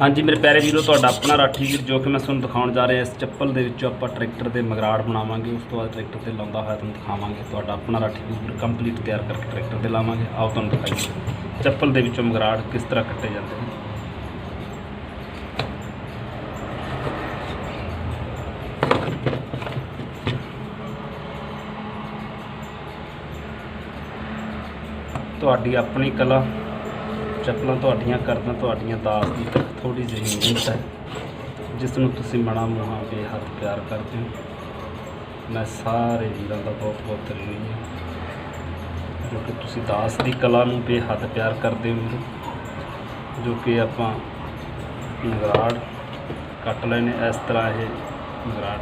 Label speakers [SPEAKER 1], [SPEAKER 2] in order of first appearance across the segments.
[SPEAKER 1] ਹਾਂਜੀ ਮੇਰੇ ਪਿਆਰੇ ਵੀਰੋ, ਤੁਹਾਡਾ ਆਪਣਾ ਰਾਠੀ ਵੀਰ ਜੋ ਕਿ ਮੈਂ ਤੁਹਾਨੂੰ ਦਿਖਾਉਣ ਜਾ ਰਿਹਾ, ਇਸ ਚੱਪਲ ਦੇ ਵਿੱਚੋਂ ਆਪਾਂ ਟਰੈਕਟਰ ਦੇ ਮਗਰਾੜ ਬਣਾਵਾਂਗੇ, ਉਸ ਤੋਂ ਬਾਅਦ ਟਰੈਕਟਰ ਤੇ ਲਾਉਂਦਾ ਹੋਇਆ ਤੁਹਾਨੂੰ ਦਿਖਾਵਾਂਗੇ। ਤੁਹਾਡਾ ਆਪਣਾ ਰਾਠੀ ਵੀਰ ਕੰਪਲੀਟ ਤਿਆਰ ਕਰਕੇ ਟਰੈਕਟਰ ਤੇ ਲਾਵਾਂਗੇ। ਆਓ ਤੁਹਾਨੂੰ ਦਿਖਾਈਏ। ਚੱਪਲ ਦੇ ਵਿੱਚੋਂ ਮਗਰਾੜ ਕਿਸ ਤਰ੍ਹਾਂ ਕੱਟੇ ਜਾਂਦੇ ਨੇ। ਤੁਹਾਡੀ ਆਪਣੀ ਕਲਾ ਚੱਪਲਾਂ ਤੁਹਾਡੀਆਂ ਕਰਦਾਂ ਤੁਹਾਡੀਆਂ ਦਾਸ ਦੀ ਤੱਕ ਥੋੜੀ ਜਿਹੀ ਮਿਹਨਤ ਹੈ। ਜਿਸ ਨੂੰ ਤੁਸੀਂ ਮਣਾ ਮੁਹਾ ਬੇਹੱਦ ਪਿਆਰ ਕਰਦੇ ਹੋ। ਮੈਂ ਸਾਰੇ ਵੀਰਾਂ ਦਾ ਬਹੁਤ ਬਹੁਤ ਧੰਨਵਾਦੀ ਹਾਂ। ਜੋ ਕਿ ਤੁਸੀਂ ਦਾਸ ਦੀ ਕਲਾ ਨੂੰ ਬੇਹੱਦ ਪਿਆਰ ਕਰਦੇ ਹੋ ਜੋ ਕਿ ਆਪਾਂ ਨਗਰਾੜ ਕੱਟ ਲੈਣੇ, ਇਸ ਤਰ੍ਹਾਂ ਇਹ ਨਗਰਾੜ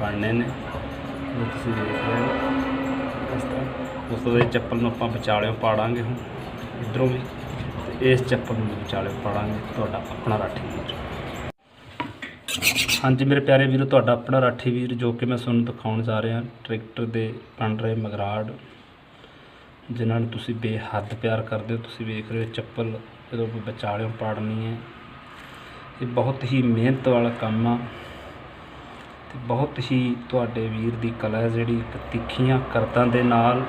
[SPEAKER 1] ਬਣਨੇ ਨੇ। ਜੋ ਤੁਸੀਂ ਦੇਖ ਰਹੇ ਹੋ, ਇਸ ਤਰ੍ਹਾਂ। ਉਸ ਤੋਂ ਬਾਅਦ ਚੱਪਲ ਨੂੰ ਆਪਾਂ ਵਿਚਾਲਿਓਂ ਪਾੜਾਂਗੇ ਹੁਣ। ਇਧਰੋਂ ਵੀ। ਇਸ ਚੱਪਲ ਨੂੰ ਵਿਚਾਲੇ ਪਾੜਾਂਗੇ, ਤੁਹਾਡਾ ਆਪਣਾ ਰਾਠੀ ਵੀਰ। ਹਾਂਜੀ ਮੇਰੇ ਪਿਆਰੇ ਵੀਰੋ, ਤੁਹਾਡਾ ਆਪਣਾ ਰਾਠੀ ਵੀਰ ਜੋ ਕਿ ਮੈਂ ਤੁਹਾਨੂੰ ਦਿਖਾਉਣ ਜਾ ਰਿਹਾ, ਟਰੈਕਟਰ ਦੇ ਬਣ ਰਹੇ ਮਗਰਾੜ, ਜਿਨ੍ਹਾਂ ਨੂੰ ਤੁਸੀਂ ਬੇਹੱਦ ਪਿਆਰ ਕਰਦੇ ਹੋ। ਤੁਸੀਂ ਵੇਖ ਰਹੇ ਹੋ ਚੱਪਲ ਜਦੋਂ ਕੋਈ ਵਿਚਾਲਿਓਂ ਪਾੜਨੀ ਹੈ। ਇਹ ਬਹੁਤ ਹੀ ਮਿਹਨਤ ਵਾਲਾ ਕੰਮ ਆ ਤੇ ਬਹੁਤ ਹੀ ਤੁਹਾਡੇ ਵੀਰ ਦੀ ਕਲਾ ਹੈ ਜਿਹੜੀ ਇੱਕ ਤਿੱਖੀਆਂ ਕਰਤਾਂ ਦੇ ਨਾਲ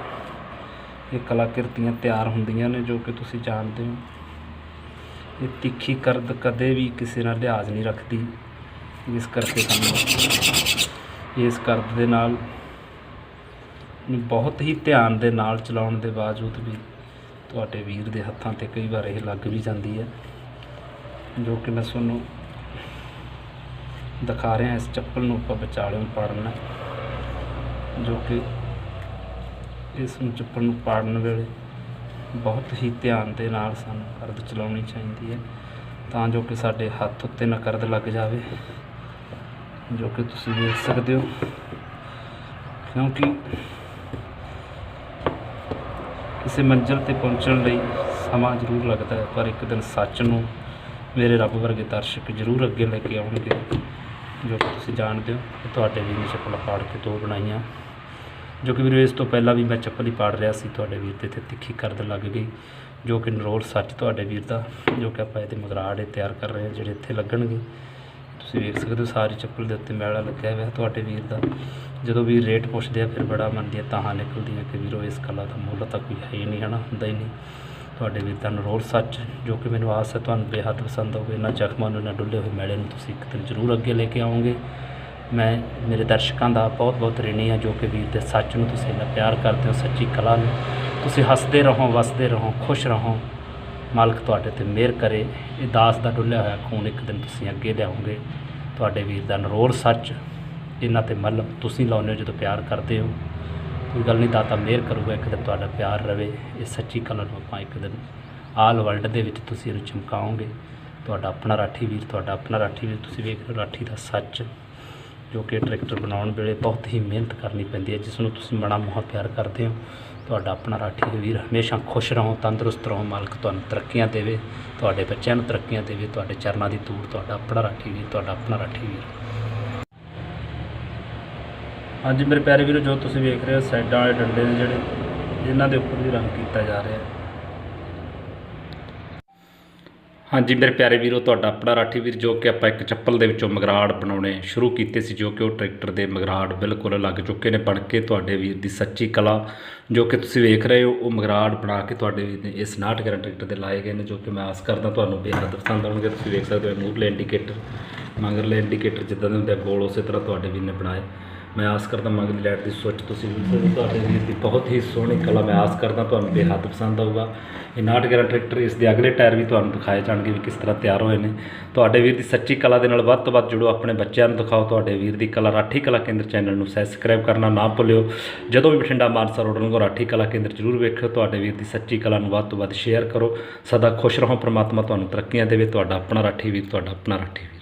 [SPEAKER 1] ਇਹ ਕਲਾਕ੍ਰਿਤੀਆਂ ਤਿਆਰ ਹੁੰਦੀਆਂ ਨੇ ਜੋ ਕਿ ਤੁਸੀਂ ਜਾਣਦੇ ਹੋ। ਇਹ ਤਿੱਖੀ ਕਰਦ ਕਦੇ ਵੀ ਕਿਸੇ ਨਾਲ ਲਿਹਾਜ਼ ਨਹੀਂ ਰੱਖਦੀ। ਇਸ ਕਰਕੇ ਸਾਨੂੰ ਇਸ ਕਰਦ ਦੇ ਨਾਲ ਬਹੁਤ ਹੀ ਧਿਆਨ ਦੇ ਨਾਲ ਚਲਾਉਣ ਦੇ ਬਾਵਜੂਦ ਵੀ ਤੁਹਾਡੇ ਵੀਰ ਦੇ ਹੱਥਾਂ ਤੇ ਕਈ ਵਾਰ ਇਹ ਲੱਗ ਵੀ ਜਾਂਦੀ ਹੈ, ਜੋ ਕਿ ਮੈਂ ਤੁਹਾਨੂੰ ਦਿਖਾ ਰਿਹਾ, ਇਸ ਚੱਪਲ ਨੂੰ ਆਪਾਂ ਵਿਚਾਲਿਓਂ ਪਾੜਨਾ ਜੋ ਕਿ ਇਸ ਨੂੰ ਚੱਪਲ ਨੂੰ ਪਾੜਨ ਵੇਲੇ ਬਹੁਤ ਹੀ ਧਿਆਨ ਦੇ ਨਾਲ ਸਾਨੂੰ ਕਰਦ ਚਲਾਉਣੀ ਚਾਹੀਦੀ ਹੈ, ਤਾਂ ਜੋ ਕਿ ਸਾਡੇ ਹੱਥ ਉੱਤੇ ਨਾ ਕਰਦ ਲੱਗ ਜਾਵੇ, ਜੋ ਕਿ ਤੁਸੀਂ ਦੇਖ ਸਕਦੇ ਹੋ, ਕਿਉਂਕਿ ਕਿਸੇ ਮੰਜ਼ਿਲ ਤੇ ਪਹੁੰਚਣ ਲਈ ਸਮਾਂ ਜ਼ਰੂਰ ਲੱਗਦਾ ਹੈ, ਪਰ ਇੱਕ ਦਿਨ ਸੱਚ ਨੂੰ ਮੇਰੇ ਰੱਬ ਵਰਗੇ ਦਰਸ਼ਕ ਜ਼ਰੂਰ ਅੱਗੇ ਲੈ ਕੇ ਆਉਣਗੇ, ਜੋ ਕਿ ਤੁਸੀਂ ਜਾਣਦੇ ਹੋ ਤੁਹਾਡੇ ਵੀਰ ਨੇ ਚੱਪਲਾਂ ਪਾੜ ਕੇ ਦੋ ਬਣਾਈਆਂ। ਜੋ ਕਿ ਵੀਰੋ, ਇਸ ਤੋਂ ਪਹਿਲਾਂ ਵੀ ਮੈਂ ਚੱਪਲ ਹੀ ਪਾੜ ਰਿਹਾ ਸੀ ਤੁਹਾਡੇ ਵੀਰ ਦੇ ਤੇ ਤਿੱਖੀ ਕਰਦ ਲੱਗ ਗਈ, ਜੋ ਕਿ ਨਰੋਲ ਸੱਚ ਤੁਹਾਡੇ ਵੀਰ ਦਾ, ਜੋ ਕਿ ਆਪਾਂ ਇਹਦੇ ਮਗਰਾੜੇ ਤਿਆਰ ਕਰ ਰਹੇ ਹਾਂ, ਜਿਹੜੇ ਇੱਥੇ ਲੱਗਣਗੇ। ਤੁਸੀਂ ਵੇਖ ਸਕਦੇ ਹੋ ਸਾਰੀ ਚੱਪਲ ਦੇ ਉੱਤੇ ਮੈਲਾ ਲੱਗਿਆ ਹੋਇਆ ਤੁਹਾਡੇ ਵੀਰ ਦਾ। ਜਦੋਂ ਵੀ ਰੇਟ ਪੁੱਛਦੇ ਆ, ਫਿਰ ਬੜਾ ਮਨ ਦੀਆਂ ਤਾਹਾਂ ਨਿਕਲਦੀਆਂ ਕਿ ਵੀਰੋ, ਇਸ ਕਲਾ ਦਾ ਮੁੱਲ ਤਾਂ ਕੋਈ ਹੈ ਹੀ ਨਹੀਂ, ਹਨਾ? ਹੁੰਦਾ ਹੀ ਨਹੀਂ। ਤੁਹਾਡੇ ਵੀਰ ਦਾ ਨਰੋਲ ਸੱਚ, ਜੋ ਕਿ ਮੈਨੂੰ ਆਸ ਹੈ ਤੁਹਾਨੂੰ ਬੇਹੱਦ ਪਸੰਦ ਹੋਵੇ ਇਹਨਾਂ ਜ਼ਖਮਾਂ ਨੂੰ, ਇਹਨਾਂ ਡੁੱਲੇ ਹੋਏ ਮੈਲੇ ਨੂੰ ਤੁਸੀਂ ਇੱਕ ਦਿਨ ਜ਼ਰੂਰ ਅੱਗੇ ਲੈ ਕੇ ਆਓਗੇ। ਮੈਂ, ਮੇਰੇ ਦਰਸ਼ਕਾਂ ਦਾ ਬਹੁਤ ਬਹੁਤ ਰਿਣੀ ਹਾਂ, ਜੋ ਕਿ ਵੀਰ ਦੇ ਸੱਚ ਨੂੰ ਤੁਸੀਂ ਇੰਨਾ ਪਿਆਰ ਕਰਦੇ ਹੋ, ਸੱਚੀ ਕਲਾ ਨੂੰ। ਤੁਸੀਂ ਹੱਸਦੇ ਰਹੋ, ਵਸਦੇ ਰਹੋ, ਖੁਸ਼ ਰਹੋ। ਮਾਲਕ ਤੁਹਾਡੇ ਤੇ ਮਿਹਰ ਕਰੇ। ਇਹ ਦਾਸ ਦਾ ਡੁੱਲਿਆ ਹੋਇਆ ਖੂਨ ਇੱਕ ਦਿਨ ਤੁਸੀਂ ਅੱਗੇ ਲਿਆਓਗੇ। ਤੁਹਾਡੇ ਵੀਰ ਦਾ ਨਰੋਲ ਸੱਚ। ਇਹਨਾਂ ਤੇ ਮੱਲ ਤੁਸੀਂ ਲਾਉਂਦੇ ਹੋ ਜਦੋਂ ਪਿਆਰ ਕਰਦੇ ਹੋ। ਕੋਈ ਗੱਲ ਨਹੀਂ, ਦਾਤਾ ਮਿਹਰ ਕਰੂਗਾ, ਇੱਕ ਦਿਨ ਤੁਹਾਡਾ ਪਿਆਰ ਰਵੇ। ਇਹ ਸੱਚੀ ਕਲਾ ਨੂੰ ਆਪਾਂ ਇੱਕ ਦਿਨ ਆਲ ਵਰਲਡ ਦੇ ਵਿੱਚ ਤੁਸੀਂ ਇਹਨੂੰ ਚਮਕਾਓਗੇ। ਤੁਹਾਡਾ ਆਪਣਾ ਰਾਠੀ ਵੀਰ, ਤੁਹਾਡਾ ਆਪਣਾ ਰਾਠੀ ਵੀਰ, ਤੁਸੀਂ ਵੇਖ ਰਹੇ ਹੋ ਰਾਠੀ ਦਾ ਸੱਚ। ਜੋ ਕਿ ਟਰੈਕਟਰ ਬਣਾਉਣ ਵੇਲੇ ਬਹੁਤ ਹੀ ਮਿਹਨਤ ਕਰਨੀ ਪੈਂਦੀ ਹੈ ਜਿਸ ਨੂੰ ਤੁਸੀਂ ਬੜਾ ਮੋਹ ਪਿਆਰ ਕਰਦੇ ਹੋ। ਤੁਹਾਡਾ ਆਪਣਾ ਰਾਠੀ ਵੀਰ ਹਮੇਸ਼ਾ ਖੁਸ਼ ਰਹੋ, ਤੰਦਰੁਸਤ ਰਹੋ, ਮਾਲਕ ਤੁਹਾਨੂੰ ਤਰੱਕੀਆਂ ਦੇਵੇ, ਤੁਹਾਡੇ ਬੱਚਿਆਂ ਨੂੰ ਤਰੱਕੀਆਂ ਦੇਵੇ, ਤੁਹਾਡੇ ਚਰਨਾਂ ਦੀ ਧੂੜ, ਤੁਹਾਡਾ ਆਪਣਾ ਰਾਠੀ ਵੀਰ, ਤੁਹਾਡਾ ਆਪਣਾ ਰਾਠੀ ਵੀਰ। ਹਾਂਜੀ, ਮੇਰੇ ਪਿਆਰੇ ਵੀਰੋ, ਜੋ ਤੁਸੀਂ ਵੇਖ ਰਹੇ ਹੋ ਸਾਈਡਾਂ ਵਾਲੇ ਡੰਡੇ ਨੇ ਜਿਹੜੇ, ਇਹਨਾਂ ਦੇ ਉੱਪਰ ਵੀ ਰੰਗ ਕੀਤਾ ਜਾ ਰਿਹਾ। ਹੈ ਹਾਂਜੀ ਮੇਰੇ ਪਿਆਰੇ ਵੀਰੋ, ਤੁਹਾਡਾ ਆਪਣਾ ਰਾਠੀ ਵੀਰ ਜੋ ਕਿ ਆਪਾਂ ਇੱਕ ਚੱਪਲ ਦੇ ਵਿੱਚੋਂ ਮਗਰਾੜ ਬਣਾਉਣੇ ਸ਼ੁਰੂ ਕੀਤੇ ਸੀ, ਜੋ ਕਿ ਉਹ ਟਰੈਕਟਰ ਦੇ ਮਗਰਾੜ ਬਿਲਕੁਲ ਲੱਗ ਚੁੱਕੇ ਨੇ, ਬਣ ਕੇ ਤੁਹਾਡੇ ਵੀਰ ਦੀ ਸੱਚੀ ਕਲਾ ਜੋ ਕਿ ਤੁਸੀਂ ਵੇਖ ਰਹੇ ਹੋ, ਉਹ ਮਗਰਾੜ ਬਣਾ ਕੇ ਤੁਹਾਡੇ ਵੀਰ ਨੇ ਇਸ 69 ਟਰੈਕਟਰ ਦੇ ਲਾਏ ਗਏ ਨੇ, ਜੋ ਕਿ ਮੈਂ ਆਸ ਕਰਦਾ ਤੁਹਾਨੂੰ ਬੇਹੱਦ ਪਸੰਦ ਆਉਣਗੇ। ਤੁਸੀਂ ਵੇਖ ਸਕਦੇ ਹੋ ਮੂਹਰਲੇ ਇੰਡੀਕੇਟਰ ਮਗਰਲੇ ਇੰਡੀਕੇਟਰ ਜਿੱਦਾਂ ਦੇ ਹੁੰਦੇ ਗੋਲ ਉਸੇ ਤਰ੍ਹਾਂ ਤੁਹਾਡੇ ਵੀਰ ਨੇ ਬਣਾਏ। ਮੈਂ ਆਸ ਕਰਦਾ ਮਗਰਲੀ ਲਾਈਟ ਦੀ ਸੁੱਚ ਤੁਸੀਂ ਵੀ ਤੁਹਾਡੇ ਵੀਰ ਦੀ ਬਹੁਤ ਹੀ ਸੋਹਣੀ ਕਲਾ ਮੈਂ ਆਸ ਕਰਦਾ ਤੁਹਾਨੂੰ ਬੇਹੱਦ ਪਸੰਦ ਆਊਗਾ। ਇਹ 69 ਟਰੈਕਟਰ ਇਸ ਦੇ ਅਗਲੇ ਟਾਇਰ ਵੀ ਤੁਹਾਨੂੰ ਦਿਖਾਏ ਜਾਣਗੇ ਵੀ ਕਿਸ ਤਰ੍ਹਾਂ ਤਿਆਰ ਹੋਏ ਨੇ। ਤੁਹਾਡੇ ਵੀਰ ਦੀ ਸੱਚੀ ਕਲਾ ਦੇ ਨਾਲ ਵੱਧ ਤੋਂ ਵੱਧ ਜੁੜੋ, ਆਪਣੇ ਬੱਚਿਆਂ ਨੂੰ ਦਿਖਾਓ, ਤੁਹਾਡੇ ਵੀਰ ਦੀ ਕਲਾ ਰਾਠੀ ਕਲਾ ਕੇਂਦਰ ਚੈਨਲ ਨੂੰ ਸਬਸਕ੍ਰਾਈਬ ਕਰਨਾ ਨਾ ਭੁੱਲਿਓ। ਜਦੋਂ ਵੀ ਬਠਿੰਡਾ ਮਾਨਸਾ ਰੋਡ ਨੂੰ ਰਾਠੀ ਕਲਾ ਕੇਂਦਰ ਜ਼ਰੂਰ ਵੇਖਿਓ, ਤੁਹਾਡੇ ਵੀਰ ਦੀ ਸੱਚੀ ਕਲਾ ਨੂੰ ਵੱਧ ਤੋਂ ਵੱਧ ਸ਼ੇਅਰ ਕਰੋ। ਸਦਾ ਖੁਸ਼ ਰਹੋ, ਪ੍ਰਮਾਤਮਾ ਤੁਹਾਨੂੰ ਤਰੱਕੀਆਂ ਦੇਵੇ, ਤੁਹਾਡਾ ਆਪਣਾ ਰਾਠੀ ਵੀਰ, ਤੁਹਾਡਾ ਆਪਣਾ ਰਾਠੀ ਵੀਰ।